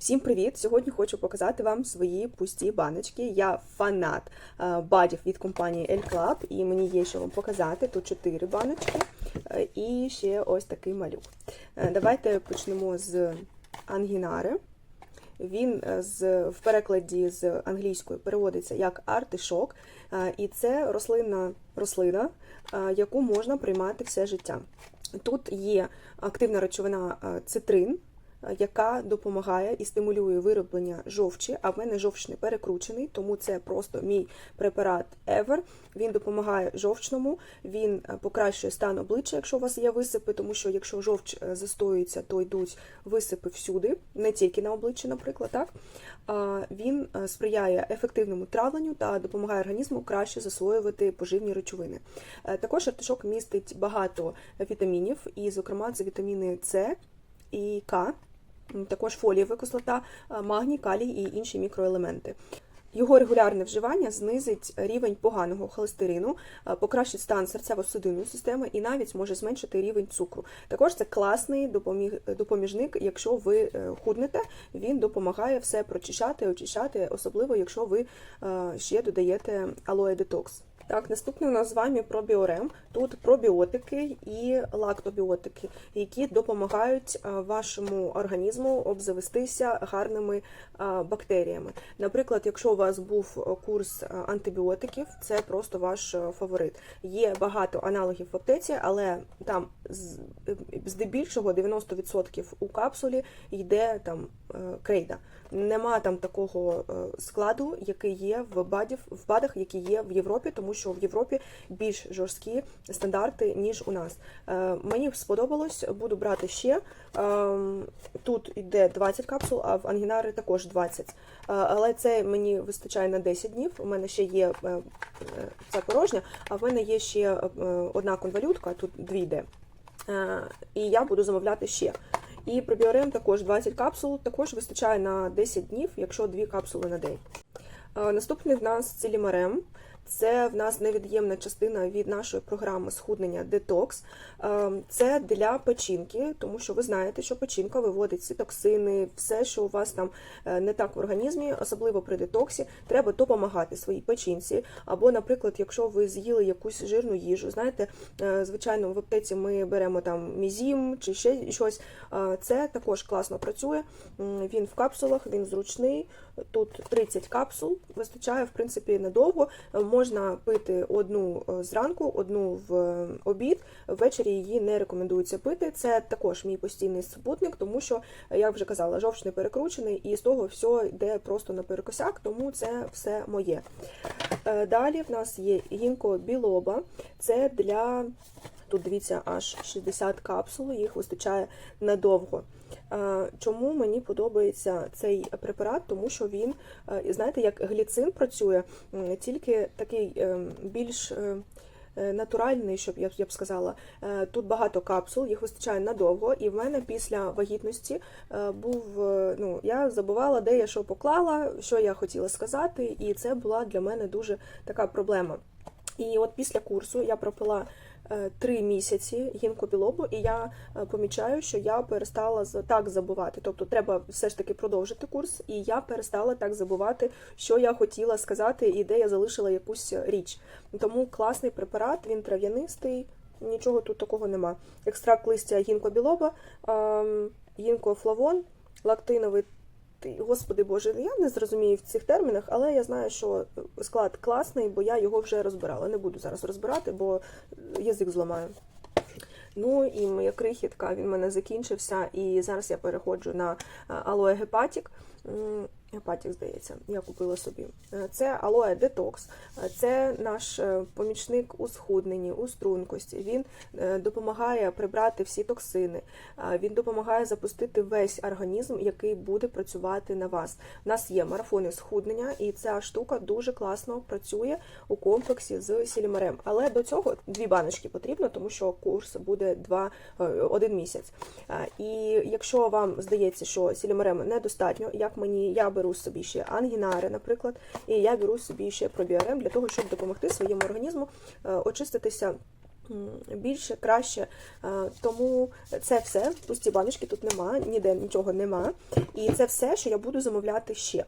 Всім привіт! Сьогодні хочу показати вам свої пусті баночки. Я фанат е, бадів від компанії El Club, і мені є що вам показати. Тут чотири баночки е, і ще ось такий малюк. Е, Давайте почнемо з ангінари. Він з, в перекладі з англійської переводиться як артишок, і це рослинна рослина, яку можна приймати все життя. Тут є активна речовина цитрин, яка допомагає і стимулює вироблення жовчі, а в мене жовч не перекручений, тому це просто мій препарат Ever. Він допомагає жовчному, він е, покращує стан обличчя, якщо у вас є висипи, тому що якщо жовч е, застоюється, то йдуть висипи всюди, не тільки на обличчі, наприклад. так. Він е, сприяє ефективному травленню та допомагає організму краще засвоювати поживні речовини. Також артишок містить багато вітамінів, і, зокрема, це вітаміни С і К, також фолієва кислота, е, магній, калій і інші мікроелементи. Його регулярне вживання знизить рівень поганого холестерину, е, покращить стан серцево-судинної системи і навіть може зменшити рівень цукру. Також це класний допоміжник, якщо ви е, худнете, він допомагає все прочищати, очищати, особливо якщо ви ще додаєте алоє детокс. Так, наступне у нас з вами пробіорем. Тут пробіотики і лактобіотики, які допомагають е, вашому організму обзавестися гарними е, бактеріями. Наприклад, якщо у вас був е, курс антибіотиків, це просто ваш фаворит. Є багато аналогів в аптеці, але там здебільшого 90% у капсулі йде там е, крейда. Нема там такого е, складу, який є в бадів в бадах, які є в Європі, тому що в Європі більш жорсткі стандарти ніж у нас. Е, Мені сподобалось, буду брати ще. Тут йде 20 капсул, а в ангінари також 20. Е, Але це мені вистачає на 10 днів. У мене ще є е, е, ця порожня, а в мене є ще е, одна конвалютка, тут дві йде. Е, І я буду замовляти ще. І пробіорем також 20 капсул, також вистачає на 10 днів, якщо 2 капсули на день. Е, Наступний в нас цілімарем. Це в нас невід'ємна частина від нашої програми схуднення Детокс. Е, Це для печінки, тому що ви знаєте, що печінка виводить всі токсини, все, що у вас там е, не так в організмі, особливо при детоксі, треба допомагати своїй печінці. Або, наприклад, якщо ви з'їли якусь жирну їжу, знаєте, е, звичайно, в аптеці ми беремо там мізім чи ще щось. Е, Це також класно працює. Він в капсулах, він зручний. Тут 30 капсул, вистачає, в принципі, недовго. Е, Можна пити одну е, зранку, одну в е, обід. Ввечері її не рекомендується пити. Це також мій постійний супутник, тому що, як вже казала, жовч не перекручений, і з того все йде просто на перекосяк, тому це все моє. Далі в нас є гінко білоба. Це для тут дивіться аж 60 капсул, їх вистачає надовго. Е, Чому мені подобається цей препарат? Тому що він, е, знаєте, як гліцин працює, тільки такий е, більш натуральний, щоб я, б сказала. Тут багато капсул, їх вистачає надовго, і в мене після вагітності був. Ну, я забувала, де я що поклала, що я хотіла сказати, і це була для мене дуже така проблема. І от після курсу я пропила е, три місяці гінкобілобу, і я е, помічаю, що я перестала так забувати. Тобто треба все ж таки продовжити курс, і я перестала так забувати, що я хотіла сказати і де я залишила якусь річ. Тому класний препарат, він трав'янистий, нічого тут такого нема. Екстракт листя гінкобілоба, гінкофлавон, лактиновий. Ти- Господи Боже, я не зрозумію в цих термінах, але я знаю, що склад класний, бо я його вже розбирала. Не буду зараз розбирати, бо язик зламаю. Ну і моя крихітка, він в мене закінчився, і зараз я переходжу на е, гепатік. Здається, я купила собі. Е, Це алоe детокс, це наш е, помічник у схудненні, у стрункості. Він е, допомагає прибрати всі токсини, він допомагає запустити весь організм, який буде працювати на вас. У нас є марафони схуднення, і ця штука дуже класно працює у комплексі з сілімарем. Але до цього дві баночки потрібно, тому що курс буде два, е, один місяць. І якщо вам здається, що сілімарем недостатньо, як мені я беру собі ще ангінари, наприклад, і я беру собі ще пробіорем для того, щоб допомогти своєму організму е, очиститися більше, краще. Е, Тому це все. Пусті баночки тут нема, ніде нічого нема. І це все, що я буду замовляти ще.